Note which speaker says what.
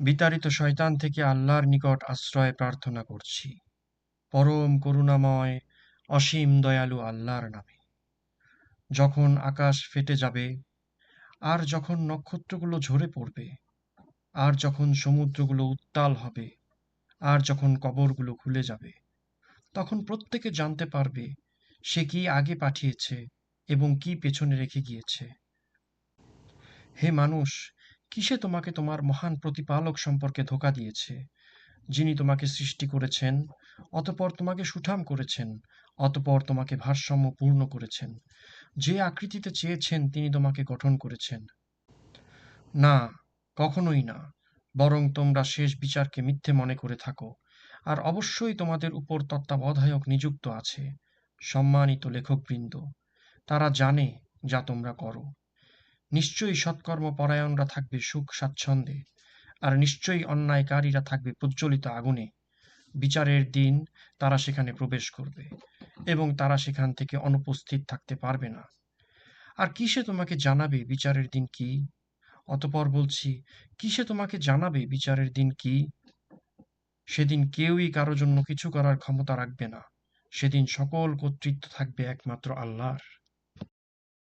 Speaker 1: বিতাড়িত শয়তান থেকে আল্লাহর নিকট আশ্রয় প্রার্থনা করছি। পরম করুণাময়, অসীম দয়ালু আল্লাহর নামে। যখন আকাশ ফেটে যাবে, আর যখন নক্ষত্রগুলো ঝরে পড়বে, আর যখন সমুদ্রগুলো উত্তাল হবে, আর যখন কবরগুলো খুলে যাবে, তখন প্রত্যেকে জানতে পারবে সে কি আগে পাঠিয়েছে এবং কি পেছনে রেখে গিয়েছে। হে মানুষ কিসে তোমাকে তোমার মহান প্রতিপালক সম্পর্কে ধোকা দিয়েছে? যিনি তোমাকে সৃষ্টি করেছেন, অতপর তোমাকে সুঠাম করেছেন, অতপর তোমাকে ভারসাম্য পূর্ণ করেছেন। যে আকৃতিতে চেয়েছেন, তিনি তোমাকে গঠন করেছেন। না, কখনোই না, বরং তোমরা শেষ বিচারকে মিথ্যে মনে করে থাকো। আর অবশ্যই তোমাদের উপর তত্ত্বাবধায়ক নিযুক্ত আছে সম্মানিত লেখকবৃন্দ। তারা জানে যা তোমরা করো। নিশ্চয়ই সৎকর্ম পরায়ণরা থাকবে সুখ স্বাচ্ছন্দ্যে, আর নিশ্চয়ই অন্যায়কারীরা থাকবে প্রজ্বলিত আগুনে। বিচারের দিন তারা সেখানে প্রবেশ করবে, এবং তারা সেখান থেকে অনুপস্থিত থাকতে পারবে না। আর কিসে তোমাকে জানাবে বিচারের দিন কি? অতপর বলছি, কিসে তোমাকে জানাবে বিচারের দিন কি? সেদিন কেউই কারও জন্য কিছু করার ক্ষমতা রাখবে না। সেদিন সকল কর্তৃত্ব থাকবে একমাত্র আল্লাহর।